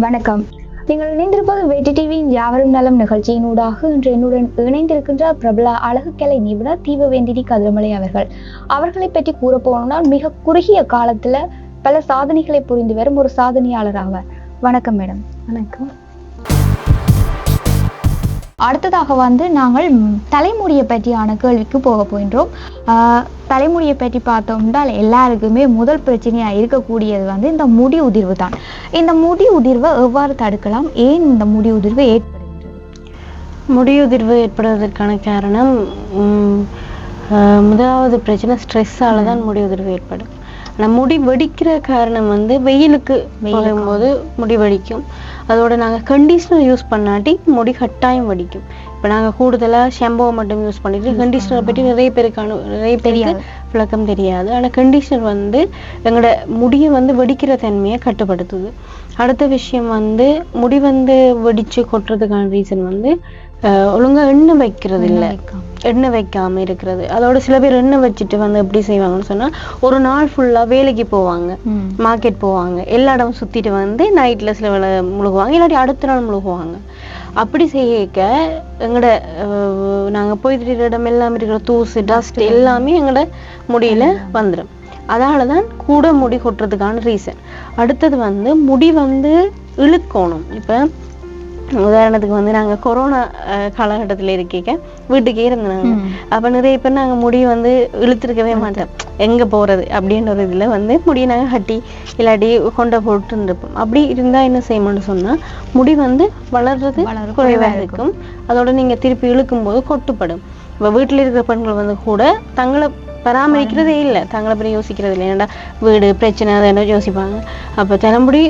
வணக்கம். நீங்கள் இணைந்திருப்பது வெற்றி டிவியின் யாவரும் நலம் நிகழ்ச்சியினூடாக இன்று என்னுடன் இணைந்திருக்கின்ற பிரபல அழகுக்கலை நிபுணர் தீபவேந்தினி கதிரமலை அவர்கள். அவர்களை பற்றி கூற போனால் மிக குறுகிய காலத்துல பல சாதனைகளை புரிந்து வரும் ஒரு சாதனையாளர் ஆவார். வணக்கம் மேடம். வணக்கம். அடுத்ததாக வந்து நாங்கள் தலைமுடியை பற்றியான கேள்விக்கு போக போகின்றோம். தலைமுடியை பற்றி பார்த்தோம் என்றால் எல்லாருக்குமே முதல் பிரச்சனையா இருக்கக்கூடியது வந்து இந்த முடி உதிர்வு தான். இந்த முடி உதிர்வை எவ்வாறு தடுக்கலாம்? ஏன் இந்த முடி உதிர்வு ஏற்படுகின்றது? முடியுதிர்வு ஏற்படுவதற்கான காரணம் உம், ஆஹ், முதலாவது பிரச்சனை ஸ்ட்ரெஸ்ஸால தான் முடியுதிர்வு ஏற்படும். ஆனால் முடி வெடிக்கிற காரணம் வந்து வெயிலுக்கு போகும்போது முடி வெடிக்கும். அதோட நாங்கள் கண்டிஷனர் யூஸ் பண்ணாட்டி முடி கட்டாயம் வெடிக்கும். இப்போ நாங்கள் கூடுதலாக ஷாம்புவை மட்டும் யூஸ் பண்ணிட்டு கண்டிஷனர் பற்றி நிறைய பேருக்கான நிறைய பேருக்கு விளக்கம் தெரியாது. ஆனால் கண்டிஷனர் வந்து எங்களோட முடியை வந்து வெடிக்கிற தன்மையை கட்டுப்படுத்துது. அடுத்த விஷயம் வந்து முடி வந்து வெடிச்சு கொட்டுறதுக்கான ரீசன் வந்து ஒழுங்கா எண்ணெய் வைக்கிறது இல்ல. எண்ணெய் வைக்காம இருக்கிறது. அதோட சில பேர் எண்ணெய் வச்சுட்டு வந்து எப்படி செய்வாங்கன்னு சொன்னா ஒரு நாள் ஃபுல்லா வேலைக்கு போவாங்க. மார்க்கெட் போவாங்க. எல்லா இடமும் சுத்திட்டு வந்து நைட்ல சில வேளை முழுகுவாங்க. இல்லாட்டி அடுத்த நாள் முழுகுவாங்க. அப்படி செய்யக்க எங்களோட அஹ், நாங்க போயிட்டு இடம் எல்லாம் இருக்கிற தூசு டஸ்ட் எல்லாமே எங்களோட முடியில வந்துடும் அதால தான் கூட முடி கொட்டுறதுக்கான ரீசன் அடுத்தது வந்து முடி வந்து இழுக்கணும். இப்ப உதாரணத்துக்கு வந்து நாங்க கொரோனா காலகட்டத்துல இருக்க வீட்டுக்கே இருந்தாங்க. அப்ப நிறைய பேர் நாங்க முடி வந்து இழுத்துருக்கவே மாட்டோம். எங்க போறது அப்படின்ற ஒரு இதுல வந்து முடியை நாங்க கட்டி இல்லாட்டி கொண்டை போட்டு இருப்போம் அப்படி இருந்தா என்ன செய்யணும்னு சொன்னா முடி வந்து வளர்றது வளர குறைவா இருக்கும். அதோட நீங்க திருப்பி இழுக்கும் போது கொட்டுப்படும். இப்ப வீட்டுல இருக்கிற பெண்கள் வந்து கூட தங்களை பராமரிக்கிறதே இல்லை. தங்களை பற்றி யோசிக்கிறது இல்லை. ஏன்டா வீடு பிரச்சனை அதை என்ன யோசிப்பாங்க. அப்ப தலைமுடி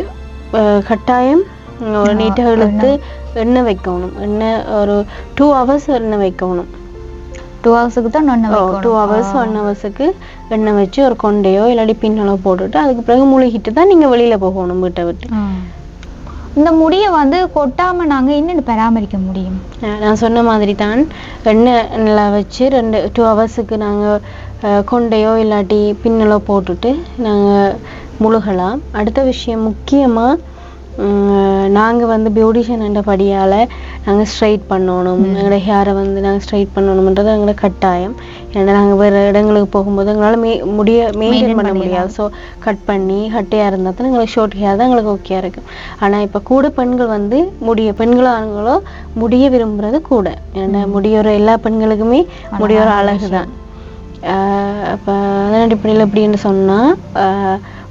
கட்டாயம் நீட்டாக இழுத்து எண்ணெய் வைக்கணும். எண்ணெய் ஒரு டூ ஹவர்ஸ் எண்ணெய் வைக்கணும். டூ ஹவர்ஸுக்கு தான் வைக்கணும். டூ ஹவர்ஸ் ஒன் ஹவர்ஸுக்கு எண்ணெய் வச்சு ஒரு கொண்டையோ இல்லாட்டி பின்னலோ போட்டுட்டு அதுக்கு பிறகு முழுகிட்டு தான் நீங்க வெளியில போகணும் வீட்டை விட்டு. இந்த முடியை வந்து கொட்டாம நாங்க என்னென்னு பராமரிக்க முடியும்? நான் சொன்ன மாதிரி தான் எண்ணெய் நல்லா வச்சு ரெண்டு டூ ஹவர்ஸுக்கு நாங்கள் கொண்டையோ இல்லாட்டி பின்னலோ போட்டுட்டு நாங்கள் முழுகலாம். அடுத்த விஷயம் முக்கியமாக நாங்கள் வந்து பியூட்டிஷியன் என்ற படியால் நாங்கள் ஸ்ட்ரைட் பண்ணணும். எங்களோட ஹேரை வந்து நாங்கள் ஸ்ட்ரைட் பண்ணணுன்றது எங்களோட கட்டாயம். ஏன்னா நாங்கள் வேறு இடங்களுக்கு போகும்போது எங்களால் மே முடிய மெயின்டைன் பண்ண முடியாது. ஸோ கட் பண்ணி கட்டையாக இருந்தால் தான் எங்களுக்கு ஷார்ட் ஹேர் தான் எங்களுக்கு ஓகேயா இருக்கும். ஆனால் இப்போ கூட பெண்கள் வந்து முடிய பெண்களோ ஆண்களோ முடிய விரும்புறது கூட. ஏன்னா முடியோர எல்லா பெண்களுக்குமே முடியோர அழகு தான் அப்போ அதன் அடிப்படையில் எப்படின்னு சொன்னால்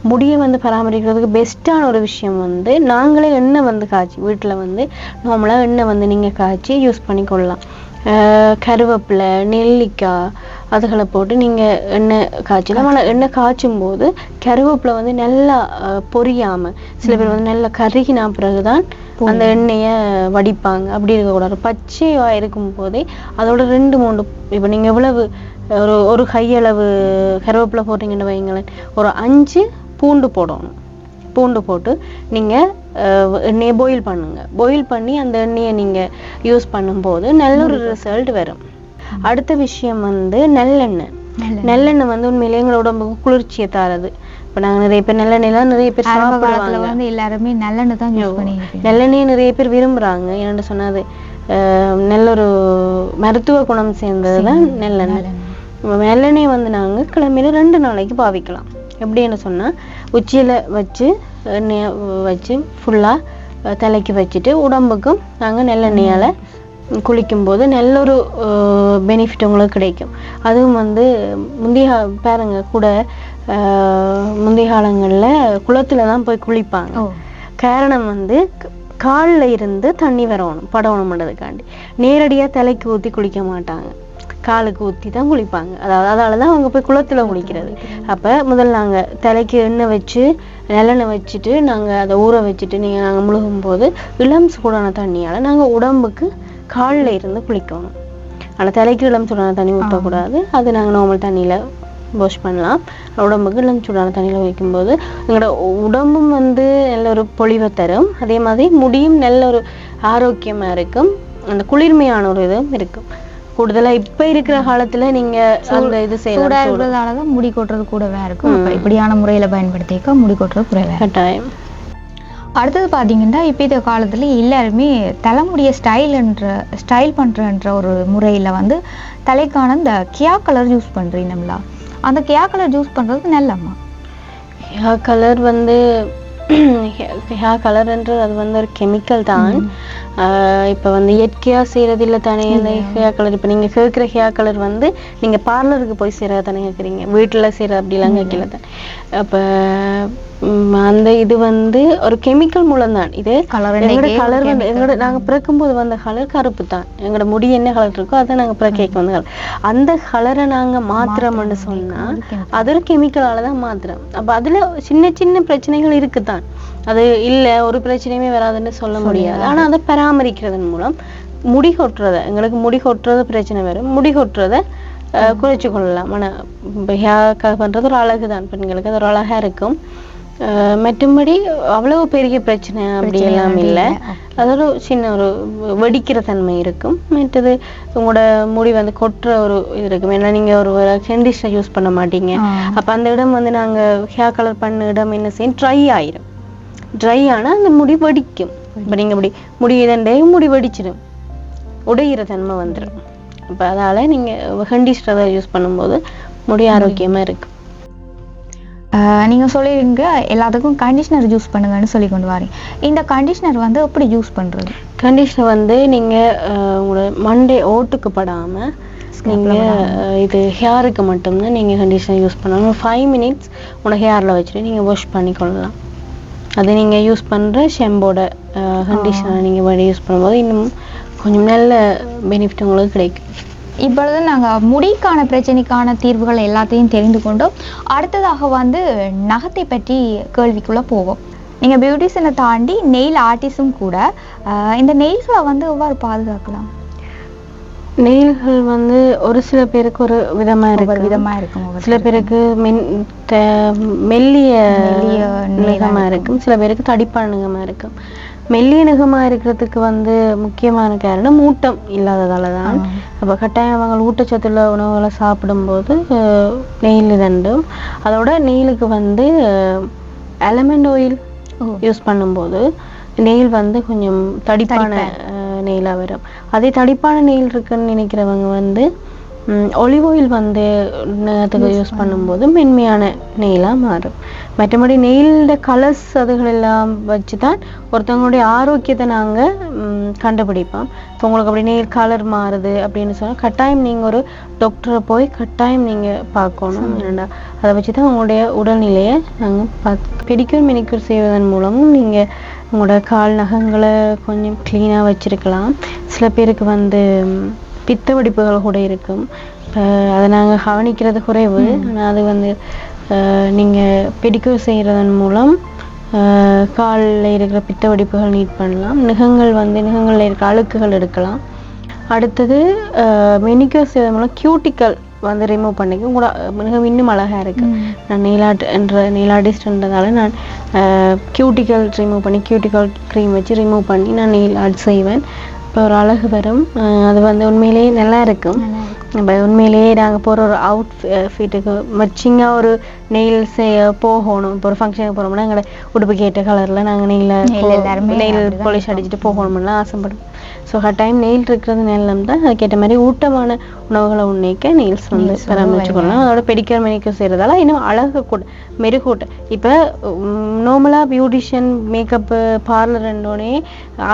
முடியை வந்து பராமரிக்கிறதுக்கு பெஸ்ட்டான ஒரு விஷயம் வந்து நாங்களே எண்ணெய் வந்து காய்ச்சி வீட்டில் வந்து நார்மலாக எண்ணெய் வந்து நீங்கள் காய்ச்சி யூஸ் பண்ணிக்கொள்ளலாம். கருவேப்பிலை நெல்லிக்காய் அதுகளை போட்டு நீங்கள் எண்ணெய் காய்ச்சலாம் ஆனால் எண்ணெய் காய்ச்சும் போது கருவேப்பிலை வந்து நல்லா ஆஹ் பொரியாம சில பேர் வந்து நல்லா கருகினா பிறகுதான் அந்த எண்ணெயை வடிப்பாங்க. அப்படி இருக்கக்கூடாது. பச்சையா இருக்கும் போதே அதோட ரெண்டு மூணு இப்போ நீங்கள் எவ்வளவு ஒரு ஒரு கையளவு கருவேப்பிலை போடுறீங்கன்னு வைங்களேன் ஒரு அஞ்சு பூண்டு போடணும். பூண்டு போட்டு நீங்கள் எண்ணெயை பாயில் பண்ணுங்க. பாயில் பண்ணி அந்த எண்ணெயை நீங்கள் யூஸ் பண்ணும்போது நல்ல ஒரு ரிசல்ட் வரும். அடுத்த விஷயம் வந்து நல்லெண்ணெய். நல்லெண்ணெய். வந்து உண்மையிலேயே எங்களோட உடம்புக்கு குளிர்ச்சியை தாரது. இப்போ நாங்கள் நிறைய பேர் நல்லெண்ணெய்லாம் நிறைய பேர் சாப்பிடுவாங்க. வந்து எல்லாருமே நல்லெண்ணெய் தான் யூஸ் பண்ணியிருப்பீங்க நல்லெண்ணெய் நிறைய பேர் விரும்புறாங்க. என்னோட சொன்னது நல்ல ஒரு மருத்துவ குணம் சேர்ந்தது. தான் நல்லெண்ணெய். நல்லெண்ணெய் வந்து நாங்க கிழமையில ரெண்டு நாளைக்கு பாவிக்கலாம். எப்படின்னு சொன்னா உச்சியில வச்சு வச்சு ஃபுல்லா தலைக்கு வச்சுட்டு உடம்புக்கும் நாங்க நல்லெண்ணெயால குளிக்கும்போது நல்ல ஒரு பெனிஃபிட் உங்களுக்கு கிடைக்கும். அதுவும் வந்து முந்தைய பாருங்க கூட முந்தைய காலங்கள்ல குளத்துல தான் போய் குளிப்பாங்க. காரணம் வந்து கால்ல இருந்து தண்ணி வரணும் படவணும்ன்றதுக்காண்டி நேரடியா தலைக்கு ஊத்தி குளிக்க மாட்டாங்க. காலுக்கு ஊத்தி தான் குளிப்பாங்க. அதாவது அதால தான் அவங்க போய் குளத்துல குளிக்கிறது. அப்ப முதல்ல நாங்க தலைக்கு எண்ணெய் வச்சு நல்லெண்ணெய் வச்சுட்டு நாங்க அதை ஊற வச்சுட்டு நீங்க நாங்க முழுகும் போது இளம் சூடான தண்ணியால நாங்க உடம்புக்கு கால்ல இருந்து குளிக்கணும். ஆனா தலைக்கு இளம் சூடான தண்ணி ஊற்றக்கூடாது அது நாங்க நார்மல் தண்ணியில வாஷ் பண்ணலாம். உடம்புக்கு இளம் சூடான தண்ணியில் வைக்கும்போது எங்களோட உடம்பும் வந்து நல்ல ஒரு பொலிவை தரும். அதே மாதிரி முடியும் நல்ல ஒரு ஆரோக்கியமா இருக்கும். அந்த குளிர்மையான ஒரு இதுவும் இருக்கும். கூடுதலா இப்ப இருக்கிற காலத்துல நீங்க அந்த இது சூடா முடி கொட்டுறது கூடவே இருக்கும். அப்ப இப்படியான முறையில பயன்படுத்திக்க முடி கொட்டுறது குறைவா. கட்டாயம். அடுத்தது பார்த்தீங்கன்னா இப்போ இந்த காலத்தில் எல்லாருமே தலைமுடிய ஸ்டைல்ன்ற ஸ்டைல் பண்ணுறன்ற ஒரு முறையில் வந்து தலைக்கான இந்த கியா கலர் யூஸ் பண்ணுறீங்களா அந்த கியா கலர் யூஸ் பண்ணுறது நல்லம்மா? ஹேர் கலர் வந்து ஹேர் கலர்ன்றது அது வந்து ஒரு கெமிக்கல் தான். இப்போ வந்து இயற்கையாக செய்கிறது இல்லை தானே இந்த ஹேர் கலர். இப்போ நீங்கள் கேட்குற ஹேர் கலர் வந்து நீங்கள் பார்லருக்கு போய் செய்கிறத தானே கேட்குறீங்க. வீட்டில் செய்கிற அப்படிலாம் கேட்கல தான். அப்போ அந்த இது வந்து ஒரு கெமிக்கல் மூலம் தான் இது எங்களோட கலர் வந்து. எங்களோட நாங்கள் பிறக்கும்போது வந்த கலர் கருப்பு தான். எங்களோட முடி என்ன கலர் இருக்கோ அதை நாங்கள் பிறக்க வந்த கலர் அந்த கலரை நாங்கள் மாத்திரம்னு சொன்னா அது ஒரு கெமிக்கலால தான் மாத்துறோம். அப்ப அதுல சின்ன சின்ன பிரச்சனைகள் இருக்குதான். அது இல்ல ஒரு பிரச்சனையுமே வராதுன்னு சொல்ல முடியாது. ஆனா அதை பராமரிக்கிறதன் மூலம் முடி கொட்டுறத எங்களுக்கு முடி கொட்டுறது பிரச்சனை வரும். முடி கொட்டுறத குறைச்சு கொள்ளலாம். ஆனா ஹேர் பண்றது ஒரு அழகு தான் பெண்களுக்கு. அது ஒரு அழகா இருக்கும். மற்றும்படி அவ்வளவு பெரிய பிரச்சனை அப்படி எல்லாம் இல்லை. அது ஒரு சின்ன ஒரு வெடிக்கிற தன்மை இருக்கும். மற்றது உங்களோட முடி வந்து கொட்டுற ஒரு இது இருக்கும். ஏன்னா நீங்க ஒரு கண்டிஷனர் யூஸ் பண்ண மாட்டீங்க. அப்ப அந்த இடம் வந்து நாங்க ஹேர் கலர் பண்ண இடம் என்ன செய்யும்? ட்ரை ஆயிரும். ட்ரை ஆனா அந்த முடி வெடிக்கும். இப்ப நீங்க இப்படி முடி இதண்டே முடி வெடிச்சிடும் உடையிற தன்மை வந்துடும் அப்ப அதால நீங்க கண்டிஷனர் யூஸ் பண்ணும்போது முடி ஆரோக்கியமா இருக்கும் நீங்கள் சொல்லிடுங்க எல்லாத்துக்கும் கண்டிஷனர் யூஸ் பண்ணுங்கன்னு சொல்லி கொண்டு வரீங்க இந்த கண்டிஷனர் வந்து எப்படி யூஸ் பண்ணுறது கண்டிஷனர் வந்து நீங்க அஹ், உங்களோட மண்டே ஓட்டுக்கு படாம நீங்க அஹ், இது ஹேருக்கு மட்டும்தான் நீங்க கண்டிஷனர் யூஸ் பண்ணணும். ஃபைவ் மினிட்ஸ் உங்களோட ஹேர்ல வச்சுட்டு நீங்க வாஷ் பண்ணிக்கொள்ளலாம். அது நீங்க யூஸ் பண்ற ஷெம்போட கண்டிஷனர் நீங்க யூஸ் பண்ணும்போது இன்னும் கொஞ்சம் நல்ல பெனிஃபிட் உங்களுக்கு கிடைக்கும். இப்பொழுது நாங்கள் முடிக்கான பிரச்சனைக்கான தீர்வுகள் எல்லாத்தையும் தெரிந்து கொண்டோம். அடுத்ததாக வந்து நகத்தை பற்றி கேள்விக்குள்ளே போவோம். நீங்கள் பியூட்டிஷனை தாண்டி நெயில் ஆர்டிஸும் கூட இந்த நெயில்ஸை வந்து எவ்வாறு பாதுகாக்கலாம்? நெயில்கள் வந்து ஒரு சில பேருக்கு ஒரு விதமா இருக்கு விதமாக இருக்கும் சில பேருக்கு மென் மெல்லிய மெல்லிய நிகமா இருக்கும். சில பேருக்கு தடிப்பான நிகமா இருக்கும். மெல்லிய நிகமா இருக்கிறதுக்கு வந்து முக்கியமான காரணம் ஊட்டம் இல்லாததால தான். அப்ப கட்டாயம் அவங்க ஊட்டச்சத்துள்ள உணவுகளை சாப்பிடும்போது நெயில் தண்டும் அதோட நெயிலுக்கு வந்து எலமெண்ட் ஆயில். யூஸ் பண்ணும்போது நெயில் வந்து கொஞ்சம் தடிப்பான அஹ், நெயிலா வரும் அதே தடிப்பான நெயில் இருக்குன்னு நினைக்கிறவங்க வந்து ஒலிவ் ஆயில் வந்து நகத்துக்கு யூஸ் பண்ணும்போது மென்மையான நெயிலா மாறும். மற்றபடி நெயிலோட கலர்ஸ் அதுகள் எல்லாம் வச்சு தான் ஒருத்தவங்களுடைய ஆரோக்கியத்தை நாங்க ம், கண்டுபிடிப்போம். இப்போ உங்களுக்கு அப்படி நெயில் கலர் மாறுது அப்படின்னு சொன்னா கட்டாயம் நீங்க ஒரு டாக்டரை போய் கட்டாயம் நீங்க பார்க்கணும். ஏன்னா அதை வச்சு தான் உங்களுடைய உடல்நிலையை நாங்க பார்த்து பெடிக்யூர் மெனிக்யூர் செய்வதன் மூலமும் நீங்க உங்களோட கால் நகங்களை கொஞ்சம் clean-ஆ வச்சிருக்கலாம். சில பேருக்கு வந்து பித்த வெடிப்புகள் கூட இருக்கும். அதை நாங்கள் கவனிக்கிறது குறைவு. ஆனால் அது வந்து அஹ் நீங்க பெடிக்யூர் செய்யறதன் மூலம் கால்ல இருக்கிற பித்த வெடிப்புகள் நீட் பண்ணலாம். நுகங்கள் வந்து நுகங்கள்ல இருக்கிற அழுக்குகள் எடுக்கலாம். அடுத்தது மெனிக்யூர் செய்வதன் மூலம் கியூட்டிக்கல் வந்து ரிமூவ் பண்ணிக்க உங்களோட மிகவும் இன்னும் அழகா இருக்கு. நான் நெயிலார்ட் என்ற நெயிலார்டிஸ்ட்ன்றதால நான் கியூட்டிக்கல் ரிமூவ் பண்ணி கியூட்டிக்கல் க்ரீம் வச்சு ரிமூவ் பண்ணி நான் நெயில் ஆர்ட் செய்வேன். இப்போ ஒரு அழகு வரும். அது வந்து உண்மையிலேயே நல்லா இருக்கும். நம்ம உண்மையிலேயே நாங்கள் போகிற ஒரு அவுட் ஃபிட்டுக்கு மச்சிங்காக ஒரு நெயில் செய்ய போகணும். இப்போ ஒரு ஃபங்க்ஷனுக்கு போகிறோம்னா எங்களை உடுப்பு கேட்ட கலரில் நாங்கள் நெயில நெயில் பாலிஷ் அடிச்சுட்டு போகணும்லாம் ஆசைப்படும் ஸோ டைம் நெயில் இருக்கிறது நல்லம் தான். அதுக்கேற்ற மாதிரி ஊட்டமான உணவுகளை உண்ணிக்க நெயில்ஸ் வந்து கொள்ளலாம் அதோட பெடிக்கர் மெனிக்கர் செய்கிறதால இன்னும் அழகு கூட மெருகூட்ட. இப்போ நார்மலாக பியூட்டிஷியன் மேக்கப்பு பார்லர்ன்றோடனே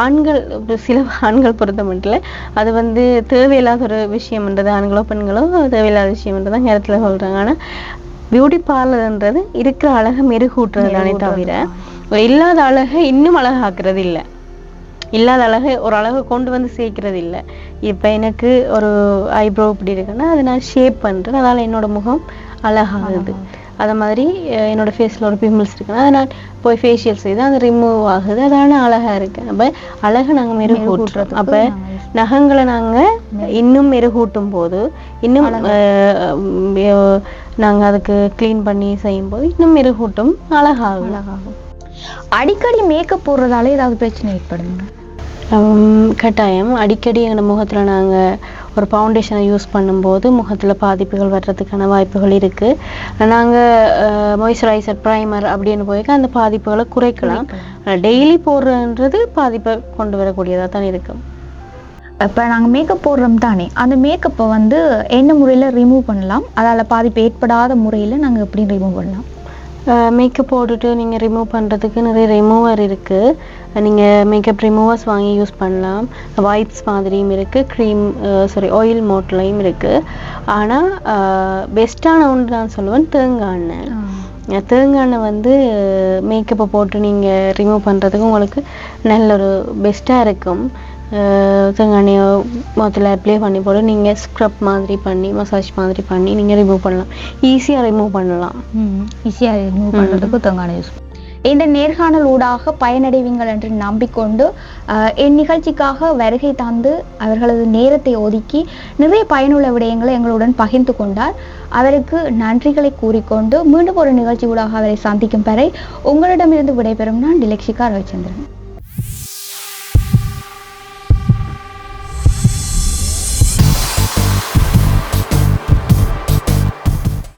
ஆண்கள் இப்ப சில ஆண்கள் பொறுத்த மட்டும் அது வந்து தேவையில்லாத ஒரு விஷயம்ன்றது ஆண்களோ பெண்களோ தேவையில்லாத விஷயம்ன்றதை நேரத்துல சொல்றாங்க. ஆனா பியூட்டி பார்லர்ன்றது இருக்கிற அழகை மெருகூட்டுறது தானே தவிர இல்லாத அழகை இன்னும் அழகாக்குறது இல்ல. இல்லாத அழகை ஒரு அழகை கொண்டு வந்து சேர்க்கிறது இல்ல. இப்ப எனக்கு ஒரு ஐப்ரோ இப்படி இருக்குன்னா அதை நான் ஷேப் பண்றேன். அதனால என்னோட முகம் அழகாகுது. அது மாதிரி அஹ், என்னோட ஃபேஸ்ல ஒரு பிம்பிள்ஸ் இருக்குன்னா அதை நான் போய் ஃபேஷியல் செய்து அது ரிமூவ் ஆகுது. அதனால அழகா இருக்கு அப்ப அழகை நாங்க மெருகூட்டுறோம் அப்ப நகங்களை நாங்க இன்னும் மெருகூட்டும் போது இன்னும் அஹ், உம், அஹ், நாங்க அதுக்கு க்ளீன் பண்ணி செய்யும்போது இன்னும் மெருகூட்டும் அழகாகும். அழகாகும். அடிக்கடி மேக்கப் போடுறதால ஏதாவது பிரச்சனை ஏற்படுங்க கட்டாயம். அடிக்கடி எங்களோட முகத்துல நாங்க ஒரு ஃபவுண்டேஷனை யூஸ் பண்ணும்போது முகத்தில் பாதிப்புகள் வர்றதுக்கான வாய்ப்புகள் இருக்குது நாங்கள் மாய்ஸ்சரைசர் ப்ரைமர் அப்படின்னு போய் அந்த பாதிப்புகளை குறைக்கலாம். டெய்லி போடுறன்றது பாதிப்பை கொண்டு வரக்கூடியதாக தான் இருக்கும் இப்போ நாங்கள் மேக்கப் போடுறோம் தானே? அந்த மேக்கப்பை வந்து என்ன முறையில் ரிமூவ் பண்ணலாம்? அதால் பாதிப்பு ஏற்படாத முறையில் நாங்கள் எப்படி ரிமூவ் பண்ணலாம்? மேக்கப் போட்டுட்டு நீங்கள் ரிமூவ் பண்ணுறதுக்கு நிறைய ரிமூவர் இருக்குது நீங்கள் மேக்கப் ரிமூவர்ஸ் வாங்கி யூஸ் பண்ணலாம். வைப்ஸ் மாதிரியும் இருக்குது க்ரீம் சாரி ஆயில் மோட்லையும் இருக்குது ஆனால் பெஸ்ட்டான ஒன்று நான் சொல்லுவேன் தேங்காய் எண்ணெய் தேங்காய் எண்ணெய் வந்து மேக்கப்பை போட்டு நீங்கள் ரிமூவ் பண்ணுறதுக்கு உங்களுக்கு நல்ல ஒரு பெஸ்ட்டாக இருக்கும். எண்ணெயை முதல்ல அப்ளை பண்ணி போட்டு நீங்கள் ஸ்க்ரப் மாதிரி பண்ணி மசாஜ் மாதிரி பண்ணி நீங்கள் ரிமூவ் பண்ணலாம். ஈஸியாக ரிமூவ் பண்ணலாம். ஈஸியாக ரிமூவ் பண்ணுறதுக்கு தேங்காய் யூஸ் இந்த நேர்காணல் ஊடாக பயனடைவீங்கள் என்று நம்பிக்கொண்டு என் நிகழ்ச்சிக்காக வருகை தந்து அவர்களது நேரத்தை ஒதுக்கி நிறைய பயனுள்ள விடயங்களை எங்களுடன் பகிர்ந்து கொண்டார். அவருக்கு நன்றிகளை கூறிக்கொண்டு மீண்டும் ஒரு நிகழ்ச்சி ஊடாக அவரை சந்திக்கும் வரை உங்களிடமிருந்து விடைபெறும் நான் டிலக்ஷிகா ரவிச்சந்திரன்.